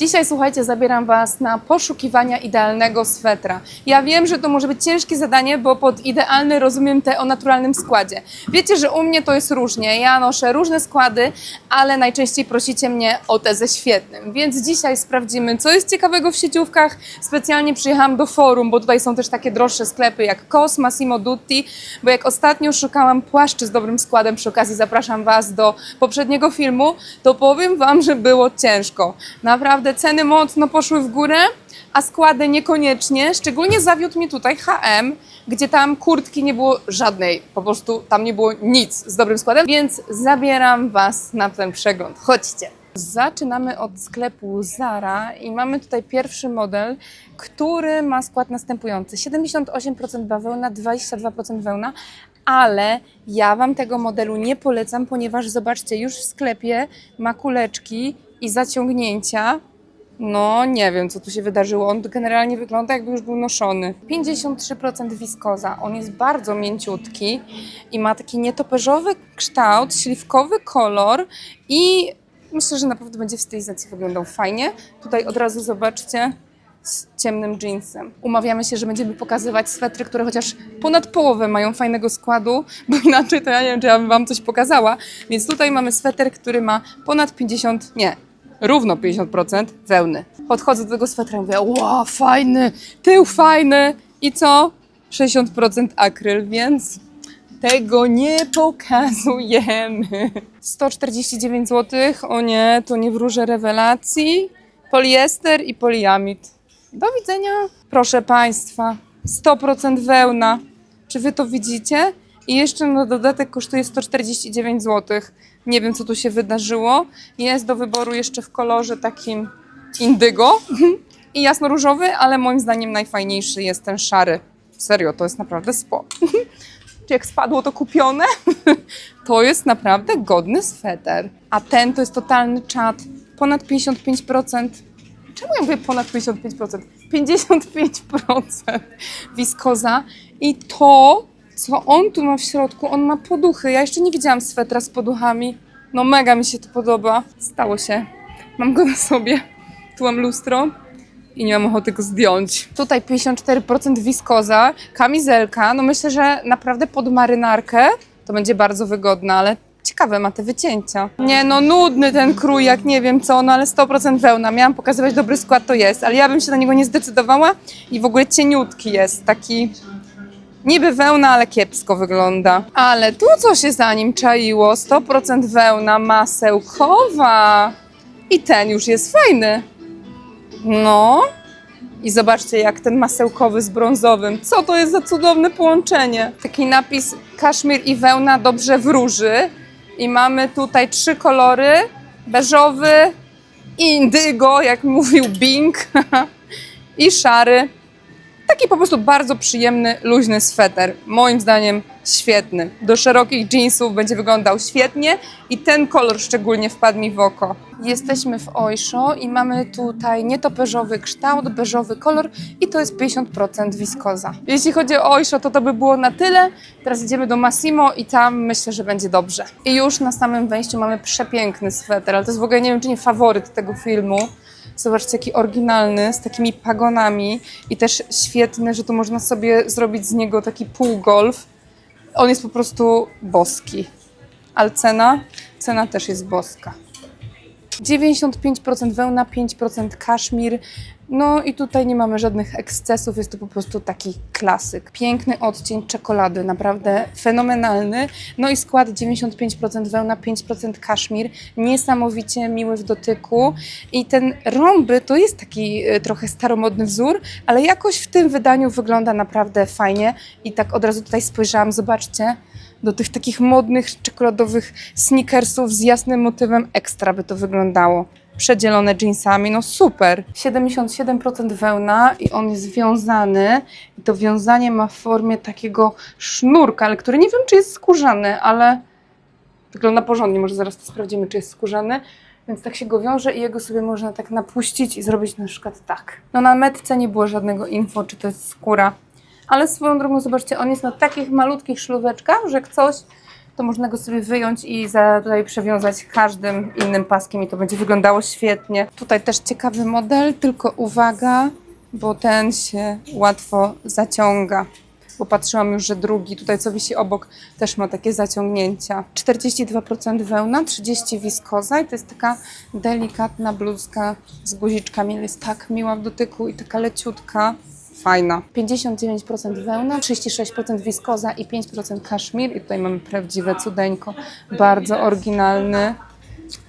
Dzisiaj słuchajcie, zabieram Was na poszukiwania idealnego swetra. Ja wiem, że to może być ciężkie zadanie, bo pod idealny rozumiem te o naturalnym składzie. Wiecie, że u mnie to jest różnie. Ja noszę różne składy, ale najczęściej prosicie mnie o te ze świetnym. Więc dzisiaj sprawdzimy, co jest ciekawego w sieciówkach. Specjalnie przyjechałam do forum, bo tutaj są też takie droższe sklepy jak COS, Massimo Dutti, bo jak ostatnio szukałam płaszczy z dobrym składem, przy okazji zapraszam Was do poprzedniego filmu, to powiem Wam, że było ciężko. Naprawdę ceny mocno poszły w górę, a składy niekoniecznie. Szczególnie zawiódł mnie tutaj H&M, gdzie tam kurtki nie było żadnej, po prostu tam nie było nic z dobrym składem, więc zabieram Was na ten przegląd. Chodźcie. Zaczynamy od sklepu Zara i mamy tutaj pierwszy model, który ma skład następujący: 78% bawełna, 22% wełna, ale ja Wam tego modelu nie polecam, ponieważ zobaczcie, już w sklepie ma kuleczki i zaciągnięcia. No, nie wiem, co tu się wydarzyło. On generalnie wygląda, jakby już był noszony. 53% wiskoza. On jest bardzo mięciutki i ma taki nietoperzowy kształt, śliwkowy kolor i myślę, że naprawdę będzie w stylizacji wyglądał fajnie. Tutaj od razu zobaczcie z ciemnym jeansem. Umawiamy się, że będziemy pokazywać swetry, które chociaż ponad połowę mają fajnego składu, bo inaczej to ja nie wiem, czy ja bym Wam coś pokazała. Więc tutaj mamy sweter, który ma ponad 50, nie, równo 50% wełny. Podchodzę do tego swetra i mówię, wow, fajny, tył fajny i co? 60% akryl, więc tego nie pokazujemy. 149 zł, o nie, to nie wróżę rewelacji. Poliester i poliamid. Do widzenia. Proszę Państwa, 100% wełna. Czy Wy to widzicie? I jeszcze na dodatek kosztuje 149 zł. Nie wiem, co tu się wydarzyło. Jest do wyboru jeszcze w kolorze takim indygo i jasno-różowy, ale moim zdaniem najfajniejszy jest ten szary. Serio, to jest naprawdę spoko. Czy jak spadło to kupione? to jest naprawdę godny sweter. A ten to jest totalny czat. Ponad 55%. Czemu ja mówię ponad 55%? 55% wiskoza. I to, co on tu ma w środku, on ma poduchy. Ja jeszcze nie widziałam swetra z poduchami. No mega mi się to podoba. Stało się. Mam go na sobie. Tu mam lustro i nie mam ochoty go zdjąć. Tutaj 54% wiskoza, kamizelka. No myślę, że naprawdę pod marynarkę to będzie bardzo wygodna, ale ciekawe ma te wycięcia. Nie no, nudny ten krój, jak nie wiem co, no ale 100% wełna. Miałam pokazywać dobry skład, to jest, ale ja bym się na niego nie zdecydowała i w ogóle cieniutki jest, taki niby wełna, ale kiepsko wygląda. Ale tu co się za nim czaiło? 100% wełna masełkowa. I ten już jest fajny. No. I zobaczcie, jak ten masełkowy z brązowym. Co to jest za cudowne połączenie? Taki napis kaszmir i wełna dobrze wróży. I mamy tutaj trzy kolory. Beżowy, indygo, jak mówił Bing, i szary. Taki po prostu bardzo przyjemny, luźny sweter. Moim zdaniem świetny. Do szerokich jeansów będzie wyglądał świetnie i ten kolor szczególnie wpadł mi w oko. Jesteśmy w Oysho i mamy tutaj nietoperzowy kształt, beżowy kolor i to jest 50% wiskoza. Jeśli chodzi o Oysho, to to by było na tyle. Teraz idziemy do Massimo i tam myślę, że będzie dobrze. I już na samym wejściu mamy przepiękny sweter, ale to jest w ogóle nie wiem, czy nie faworyt tego filmu. Zobaczcie, jaki oryginalny, z takimi pagonami i też świetny, że tu można sobie zrobić z niego taki półgolf. On jest po prostu boski. Ale cena? Cena też jest boska. 95% wełna, 5% kaszmir. No i tutaj nie mamy żadnych ekscesów, jest to po prostu taki klasyk. Piękny odcień czekolady, naprawdę fenomenalny. No i skład 95% wełna, 5% kaszmir. Niesamowicie miły w dotyku. I ten rąby to jest taki e, trochę staromodny wzór, ale jakoś w tym wydaniu wygląda naprawdę fajnie. I tak od razu tutaj spojrzałam, zobaczcie, do tych takich modnych czekoladowych sneakersów z jasnym motywem ekstra by to wyglądało. Przedzielone jeansami, no super. 77% wełna i on jest wiązany. I to wiązanie ma w formie takiego sznurka, ale który nie wiem, czy jest skórzany, ale wygląda porządnie. Może zaraz to sprawdzimy, czy jest skórzany. Więc tak się go wiąże i jego sobie można tak napuścić i zrobić na przykład tak. No na metce nie było żadnego info, czy to jest skóra. Ale swoją drogą, zobaczcie, on jest na takich malutkich szlóweczkach, że jak coś, to można go sobie wyjąć i za, tutaj przewiązać każdym innym paskiem i to będzie wyglądało świetnie. Tutaj też ciekawy model, tylko uwaga, bo ten się łatwo zaciąga. Bo patrzyłam już, że drugi, tutaj co wisi obok, też ma takie zaciągnięcia. 42% wełna, 30% wiskoza i to jest taka delikatna bluzka z guziczkami. Jest tak miła w dotyku i taka leciutka. Fajna. 59% wełna, 36% wiskoza i 5% kaszmir. I tutaj mamy prawdziwe cudeńko. Bardzo oryginalny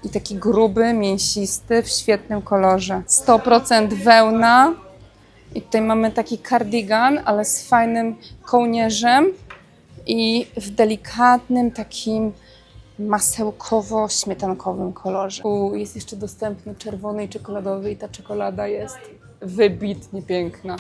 i taki gruby, mięsisty, w świetnym kolorze. 100% wełna. I tutaj mamy taki cardigan, ale z fajnym kołnierzem i w delikatnym takim masełkowo-śmietankowym kolorze. U, jest jeszcze dostępny czerwony i czekoladowy i ta czekolada jest wybitnie piękna.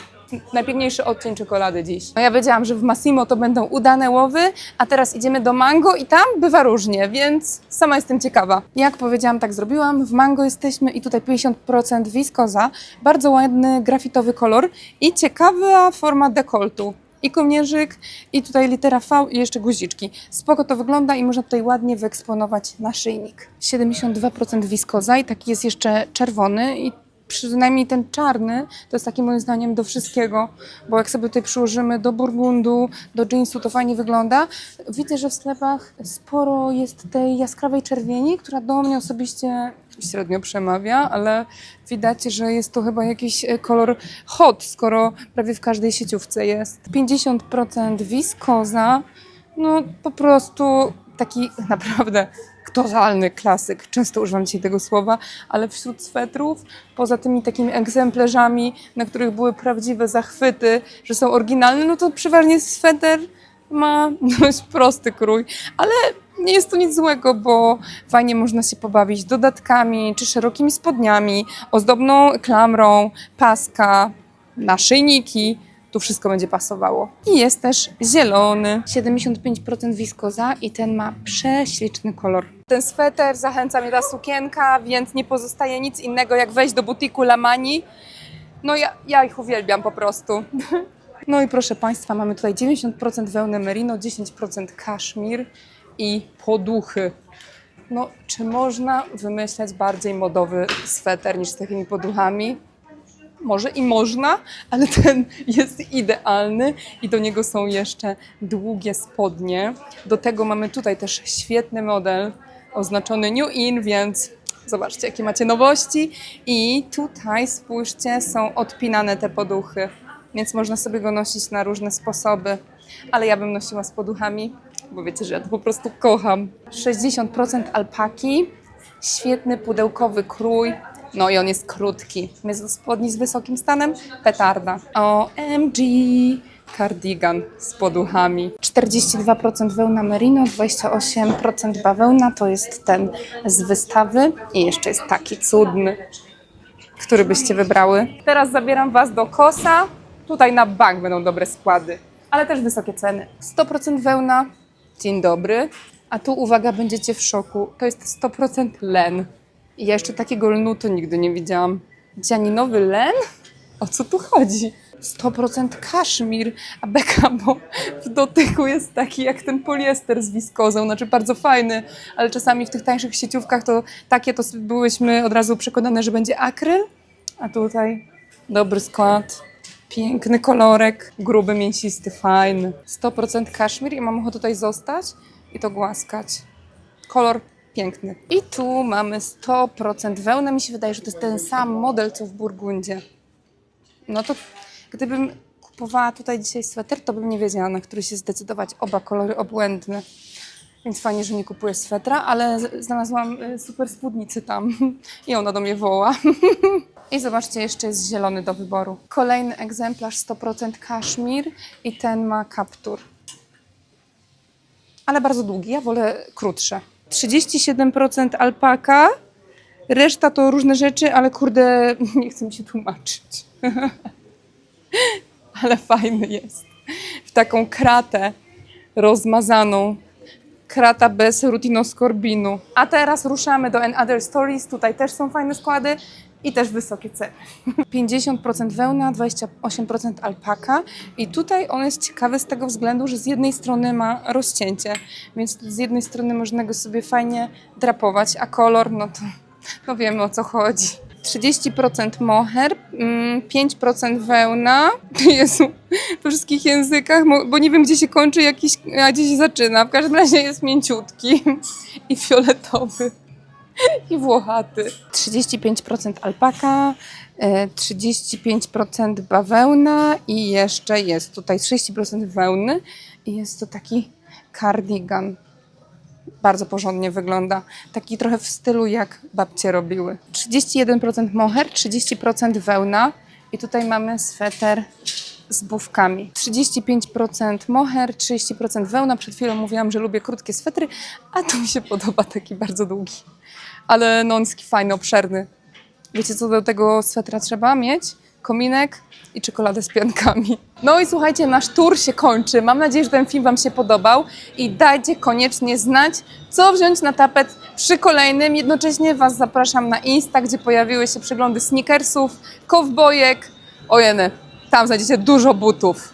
Najpiękniejszy odcień czekolady dziś. No ja wiedziałam, że w Massimo to będą udane łowy, a teraz idziemy do Mango i tam bywa różnie, więc sama jestem ciekawa. Jak powiedziałam, tak zrobiłam. W Mango jesteśmy i tutaj 50% wiskoza, bardzo ładny grafitowy kolor i ciekawa forma dekoltu i kołnierzyk, i tutaj litera V i jeszcze guziczki. Spoko to wygląda i można tutaj ładnie wyeksponować naszyjnik. 72% wiskoza i taki jest jeszcze czerwony i przynajmniej ten czarny to jest taki moim zdaniem do wszystkiego, bo jak sobie tutaj przyłożymy do burgundu, do jeansu, to fajnie wygląda. Widzę, że w sklepach sporo jest tej jaskrawej czerwieni, która do mnie osobiście średnio przemawia, ale widać, że jest to chyba jakiś e, kolor hot, skoro prawie w każdej sieciówce jest. 50% wiskoza, no po prostu taki naprawdę totalny klasyk. Często używam dzisiaj tego słowa, ale wśród swetrów, poza tymi takimi egzemplarzami, na których były prawdziwe zachwyty, że są oryginalne, no to przeważnie sweter ma dość prosty krój, ale nie jest to nic złego, bo fajnie można się pobawić dodatkami czy szerokimi spodniami, ozdobną klamrą, paska, naszyjniki. Tu wszystko będzie pasowało. I jest też zielony. 75% wiskoza i ten ma prześliczny kolor. Ten sweter zachęca mnie ta sukienka, więc nie pozostaje nic innego jak wejść do butiku Lamani. No ja, ja ich uwielbiam po prostu. No i proszę Państwa, mamy tutaj 90% wełny merino, 10% kaszmir i poduchy. No, czy można wymyśleć bardziej modowy sweter niż z takimi poduchami? Może i można, ale ten jest idealny i do niego są jeszcze długie spodnie. Do tego mamy tutaj też świetny model oznaczony New In, więc zobaczcie, jakie macie nowości. I tutaj spójrzcie, są odpinane te poduchy, więc można sobie go nosić na różne sposoby. Ale ja bym nosiła z poduchami, bo wiecie, że ja to po prostu kocham. 60% alpaki, świetny pudełkowy krój. No i on jest krótki. Jest do spodni z wysokim stanem, petarda. OMG, cardigan z poduchami. 42% wełna merino, 28% bawełna, to jest ten z wystawy. I jeszcze jest taki cudny, który byście wybrały. Teraz zabieram Was do Kosa. Tutaj na bank będą dobre składy, ale też wysokie ceny. 100% wełna, dzień dobry. A tu uwaga, będziecie w szoku. To jest 100% len. I ja jeszcze takiego lnu to nigdy nie widziałam. Dzianinowy len? O co tu chodzi? 100% kaszmir, a beka, bo w dotyku jest taki jak ten poliester z wiskozą, znaczy bardzo fajny, ale czasami w tych tańszych sieciówkach to takie to byłyśmy od razu przekonane, że będzie akryl, a tutaj dobry skład, piękny kolorek, gruby, mięsisty, fajny. 100% kaszmir i mam ochotę tutaj zostać i to głaskać. Kolor piękny. I tu mamy 100% wełnę. Mi się wydaje, że to jest ten sam model, co w Burgundzie. No to gdybym kupowała tutaj dzisiaj sweter, to bym nie wiedziała, na który się zdecydować. Oba kolory obłędne. Więc fajnie, że nie kupuję swetra, ale znalazłam y, super spódnicy tam i ona do mnie woła. I zobaczcie, jeszcze jest zielony do wyboru. Kolejny egzemplarz 100% kaszmir i ten ma kaptur. Ale bardzo długi, ja wolę krótsze. 37% alpaka, reszta to różne rzeczy, ale kurde, nie chcę mi się tłumaczyć. ale fajny jest. W taką kratę rozmazaną. Krata bez rutinoskorbinu. A teraz ruszamy do Another Stories. Tutaj też są fajne składy. I też wysokie ceny. 50% wełna, 28% alpaka i tutaj on jest ciekawy z tego względu, że z jednej strony ma rozcięcie, więc z jednej strony można go sobie fajnie drapować, a kolor, no to no wiemy o co chodzi. 30% moher, mm, 5% wełna. Jezu, we wszystkich językach, bo nie wiem gdzie się kończy jakiś, a gdzie się zaczyna. W każdym razie jest mięciutki i fioletowy i włochaty. 35% alpaka, e, 35% bawełna i jeszcze jest tutaj 30% wełny i jest to taki cardigan. Bardzo porządnie wygląda. Taki trochę w stylu jak babcie robiły. 31% moher, 30% wełna i tutaj mamy sweter z bufkami. 35% moher, 30% wełna. Przed chwilą mówiłam, że lubię krótkie swetry, a tu mi się podoba taki bardzo długi. Ale no fajny, obszerny. Wiecie, co do tego swetra trzeba mieć? Kominek i czekoladę z piankami. No i słuchajcie, nasz tour się kończy. Mam nadzieję, że ten film Wam się podobał i dajcie koniecznie znać, co wziąć na tapet przy kolejnym. Jednocześnie Was zapraszam na Insta, gdzie pojawiły się przeglądy sneakersów, kowbojek. Ojeny, tam znajdziecie dużo butów.